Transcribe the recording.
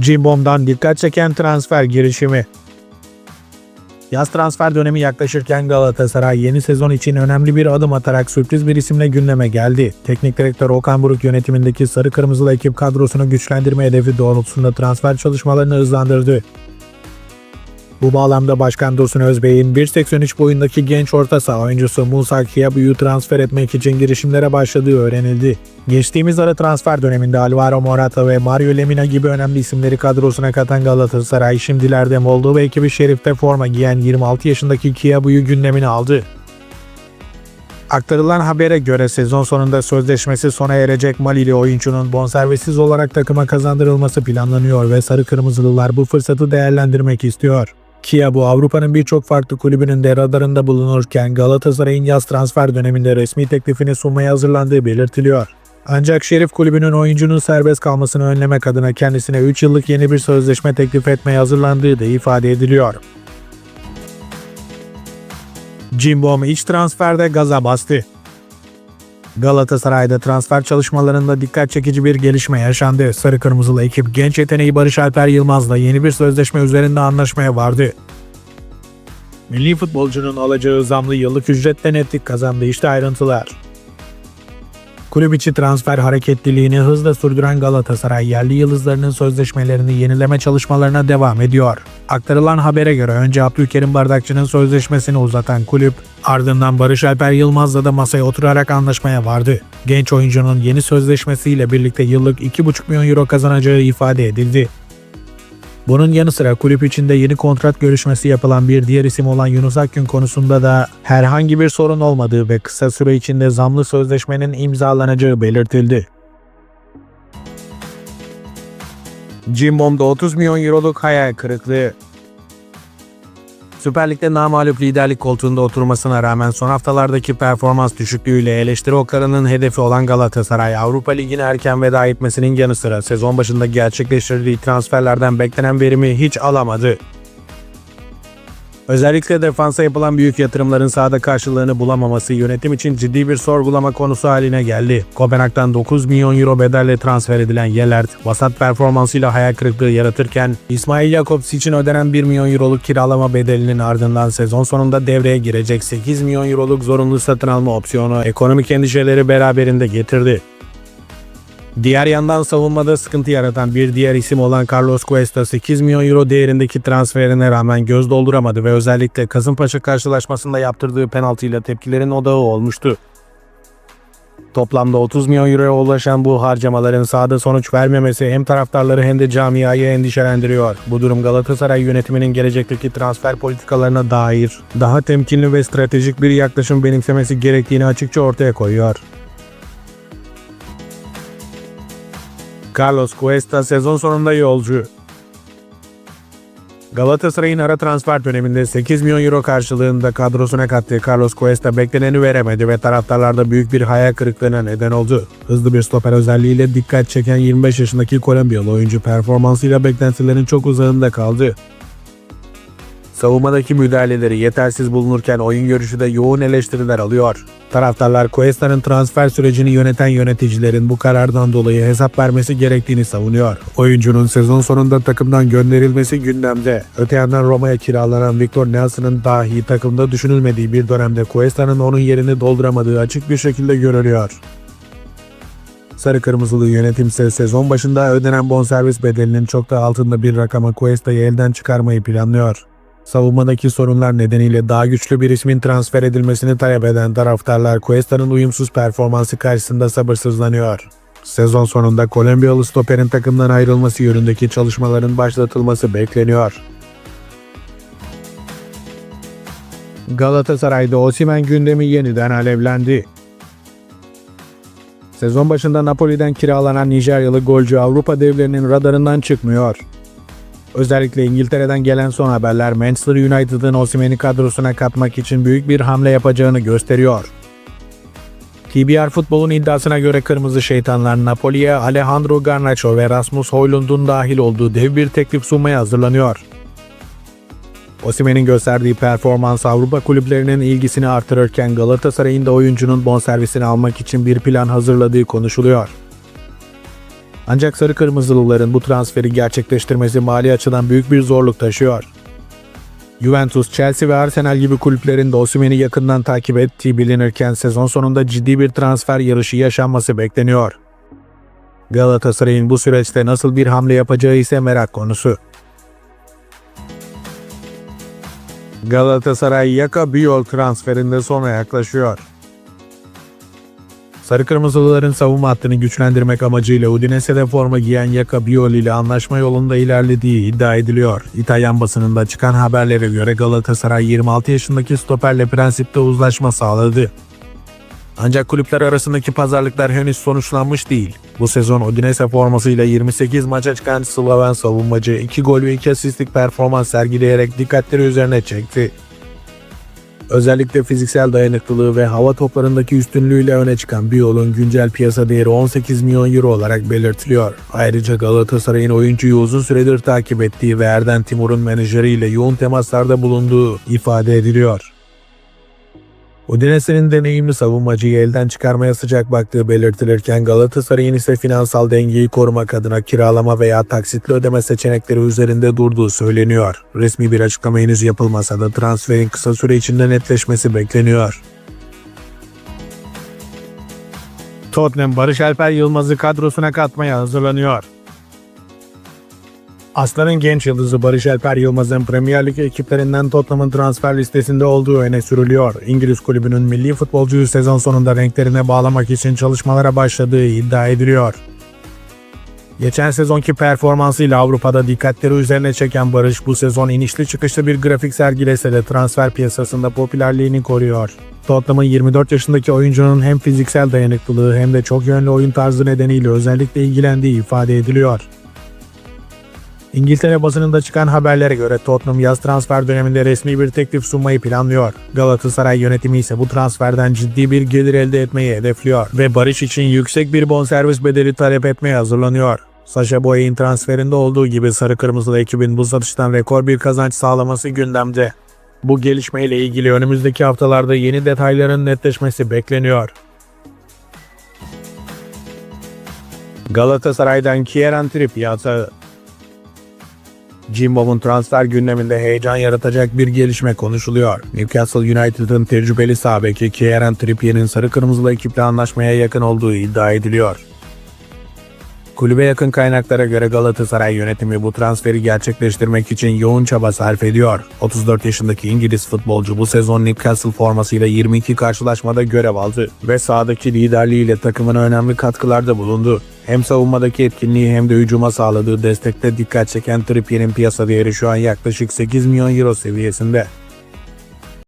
Cimbom'dan dikkat çeken transfer girişimi. Yaz transfer dönemi yaklaşırken Galatasaray yeni sezon için önemli bir adım atarak sürpriz bir isimle gündeme geldi. Teknik direktör Okan Buruk yönetimindeki Sarı Kırmızılı ekip kadrosunu güçlendirme hedefi doğrultusunda transfer çalışmalarını hızlandırdı. Bu bağlamda Başkan Dursun Özbey'in 1.83 boyundaki genç orta saha oyuncusu Musa Kiabu'yu transfer etmek için girişimlere başladığı öğrenildi. Geçtiğimiz ara transfer döneminde Alvaro Morata ve Mario Lemina gibi önemli isimleri kadrosuna katan Galatasaray şimdilerde Moldova ekibi Şerif'te forma giyen 26 yaşındaki Kiabu'yu gündemine aldı. Aktarılan habere göre sezon sonunda sözleşmesi sona erecek Malili oyuncunun bonservissiz olarak takıma kazandırılması planlanıyor ve Sarı Kırmızılılar bu fırsatı değerlendirmek istiyor. Kia bu Avrupa'nın birçok farklı kulübünün de radarında bulunurken Galatasaray'ın yaz transfer döneminde resmi teklifini sunmaya hazırlandığı belirtiliyor. Ancak Şerif kulübünün oyuncunun serbest kalmasını önlemek adına kendisine 3 yıllık yeni bir sözleşme teklif etmeye hazırlandığı da ifade ediliyor. Cimbom iç transferde gaza bastı. Galatasaray'da transfer çalışmalarında dikkat çekici bir gelişme yaşandı. Sarı Kırmızılı ekip genç yeteneği Barış Alper Yılmaz'la yeni bir sözleşme üzerinde anlaşmaya vardı. Milli futbolcunun alacağı zamlı yıllık ücretle netlik kazandı. İşte ayrıntılar. Kulüp içi transfer hareketliliğini hızla sürdüren Galatasaray yerli yıldızlarının sözleşmelerini yenileme çalışmalarına devam ediyor. Aktarılan habere göre önce Abdülkerim Bardakçı'nın sözleşmesini uzatan kulüp ardından Barış Alper Yılmaz'la da masaya oturarak anlaşmaya vardı. Genç oyuncunun yeni sözleşmesiyle birlikte yıllık 2,5 milyon euro kazanacağı ifade edildi. Bunun yanı sıra kulüp içinde yeni kontrat görüşmesi yapılan bir diğer isim olan Yunus Akgün konusunda da herhangi bir sorun olmadığı ve kısa süre içinde zamlı sözleşmenin imzalanacağı belirtildi. Cimbom'da 30 milyon euroluk hayal kırıklığı. Süper Lig'de namalup liderlik koltuğunda oturmasına rağmen son haftalardaki performans düşüklüğüyle eleştiri oklarının hedefi olan Galatasaray Avrupa Ligi'ne erken veda etmesinin yanı sıra sezon başında gerçekleştirdiği transferlerden beklenen verimi hiç alamadı. Özellikle defansa yapılan büyük yatırımların sahada karşılığını bulamaması yönetim için ciddi bir sorgulama konusu haline geldi. Kopenhag'dan 9 milyon euro bedelle transfer edilen Yelert, vasat performansıyla hayal kırıklığı yaratırken İsmail Jakobs için ödenen 1 milyon euroluk kiralama bedelinin ardından sezon sonunda devreye girecek 8 milyon euroluk zorunlu satın alma opsiyonu ekonomik endişeleri beraberinde getirdi. Diğer yandan savunmada sıkıntı yaratan bir diğer isim olan Carlos Cuesta 8 milyon euro değerindeki transferine rağmen göz dolduramadı ve özellikle Kasımpaşa karşılaşmasında yaptırdığı penaltıyla tepkilerin odağı olmuştu. Toplamda 30 milyon euroya ulaşan bu harcamaların sahada sonuç vermemesi hem taraftarları hem de camiayı endişelendiriyor. Bu durum Galatasaray yönetiminin gelecekteki transfer politikalarına dair daha temkinli ve stratejik bir yaklaşım benimsemesi gerektiğini açıkça ortaya koyuyor. Carlos Cuesta sezon sonunda yolcu. Galatasaray'ın ara transfer döneminde 8 milyon euro karşılığında kadrosuna kattığı Carlos Cuesta bekleneni veremedi ve taraftarlarda büyük bir hayal kırıklığına neden oldu. Hızlı bir stoper özelliğiyle dikkat çeken 25 yaşındaki Kolombiyalı oyuncu performansıyla beklentilerin çok uzağında kaldı. Savunmadaki müdahaleleri yetersiz bulunurken oyun görüşü de yoğun eleştiriler alıyor. Taraftarlar Cuesta'nın transfer sürecini yöneten yöneticilerin bu karardan dolayı hesap vermesi gerektiğini savunuyor. Oyuncunun sezon sonunda takımdan gönderilmesi gündemde. Öte yandan Roma'ya kiralanan Victor Nelson'ın dahi takımda düşünülmediği bir dönemde Cuesta'nın onun yerini dolduramadığı açık bir şekilde görülüyor. Sarı Kırmızılı yönetim ise sezon başında ödenen bonservis bedelinin çok da altında bir rakama Cuesta'yı elden çıkarmayı planlıyor. Savunmadaki sorunlar nedeniyle daha güçlü bir ismin transfer edilmesini talep eden taraftarlar Cuesta'nın uyumsuz performansı karşısında sabırsızlanıyor. Sezon sonunda Kolombiyalı stoperin takımdan ayrılması yönündeki çalışmaların başlatılması bekleniyor. Galatasaray'da Osimhen gündemi yeniden alevlendi. Sezon başında Napoli'den kiralanan Nijeryalı golcü Avrupa devlerinin radarından çıkmıyor. Özellikle İngiltere'den gelen son haberler Manchester United'ın Osimhen'i kadrosuna katmak için büyük bir hamle yapacağını gösteriyor. TBR Futbol'un iddiasına göre Kırmızı Şeytanlar Napoli'ye Alejandro Garnacho ve Rasmus Højlund'un dahil olduğu dev bir teklif sunmaya hazırlanıyor. Osimhen'in gösterdiği performans Avrupa kulüplerinin ilgisini artırırken Galatasaray'ın da oyuncunun bonservisini almak için bir plan hazırladığı konuşuluyor. Ancak Sarı Kırmızılıların bu transferi gerçekleştirmesi mali açıdan büyük bir zorluk taşıyor. Juventus, Chelsea ve Arsenal gibi kulüplerin de Osimhen'i yakından takip ettiği bilinirken sezon sonunda ciddi bir transfer yarışı yaşanması bekleniyor. Galatasaray'ın bu süreçte nasıl bir hamle yapacağı ise merak konusu. Galatasaray Yaka Biyol transferinde sona yaklaşıyor. Sarı Kırmızılıların savunma hattını güçlendirmek amacıyla Udinese'de forma giyen Yaka Biol ile anlaşma yolunda ilerlediği iddia ediliyor. İtalyan basınında çıkan haberlere göre Galatasaray 26 yaşındaki stoperle prensipte uzlaşma sağladı. Ancak kulüpler arasındaki pazarlıklar henüz sonuçlanmış değil. Bu sezon Udinese formasıyla 28 maça çıkan Slaven savunmacı 2 gol ve 2 asistlik performans sergileyerek dikkatleri üzerine çekti. Özellikle fiziksel dayanıklılığı ve hava toplarındaki üstünlüğüyle öne çıkan Biol'un güncel piyasa değeri 18 milyon euro olarak belirtiliyor. Ayrıca Galatasaray'ın oyuncuyu uzun süredir takip ettiği ve Erden Timur'un menajeriyle yoğun temaslarda bulunduğu ifade ediliyor. Udinese'nin deneyimli savunmacıyı elden çıkarmaya sıcak baktığı belirtilirken Galatasaray'ın ise finansal dengeyi korumak adına kiralama veya taksitli ödeme seçenekleri üzerinde durduğu söyleniyor. Resmi bir açıklama henüz yapılmasa da transferin kısa süre içinde netleşmesi bekleniyor. Tottenham Barış Alper Yılmaz'ı kadrosuna katmaya hazırlanıyor. Aslan'ın genç yıldızı Barış Alper Yılmaz'ın Premier Lig ekiplerinden Tottenham'ın transfer listesinde olduğu öne sürülüyor. İngiliz kulübünün milli futbolcuyu sezon sonunda renklerine bağlamak için çalışmalara başladığı iddia ediliyor. Geçen sezonki performansıyla Avrupa'da dikkatleri üzerine çeken Barış bu sezon inişli çıkışlı bir grafik sergilese de transfer piyasasında popülerliğini koruyor. Tottenham'ın 24 yaşındaki oyuncunun hem fiziksel dayanıklılığı hem de çok yönlü oyun tarzı nedeniyle özellikle ilgilendiği ifade ediliyor. İngiltere basınında çıkan haberlere göre Tottenham yaz transfer döneminde resmi bir teklif sunmayı planlıyor. Galatasaray yönetimi ise bu transferden ciddi bir gelir elde etmeyi hedefliyor ve Barış için yüksek bir bonservis bedeli talep etmeye hazırlanıyor. Sacha Boey'in transferinde olduğu gibi sarı kırmızılı ekibin bu satıştan rekor bir kazanç sağlaması gündemde. Bu gelişmeyle ilgili önümüzdeki haftalarda yeni detayların netleşmesi bekleniyor. Galatasaray'dan Kieran Trippier Jimbom'un transfer gündeminde heyecan yaratacak bir gelişme konuşuluyor. Newcastle United'ın tecrübeli sağ beki Kieran Trippier'in sarı kırmızılı ekiple anlaşmaya yakın olduğu iddia ediliyor. Kulübe yakın kaynaklara göre Galatasaray yönetimi bu transferi gerçekleştirmek için yoğun çaba sarf ediyor. 34 yaşındaki İngiliz futbolcu bu sezon Newcastle formasıyla 22 karşılaşmada görev aldı ve sahadaki liderliğiyle takımına önemli katkılarda bulundu. Hem savunmadaki etkinliği hem de hücuma sağladığı destekte dikkat çeken Trippier'in piyasa değeri şu an yaklaşık 8 milyon euro seviyesinde.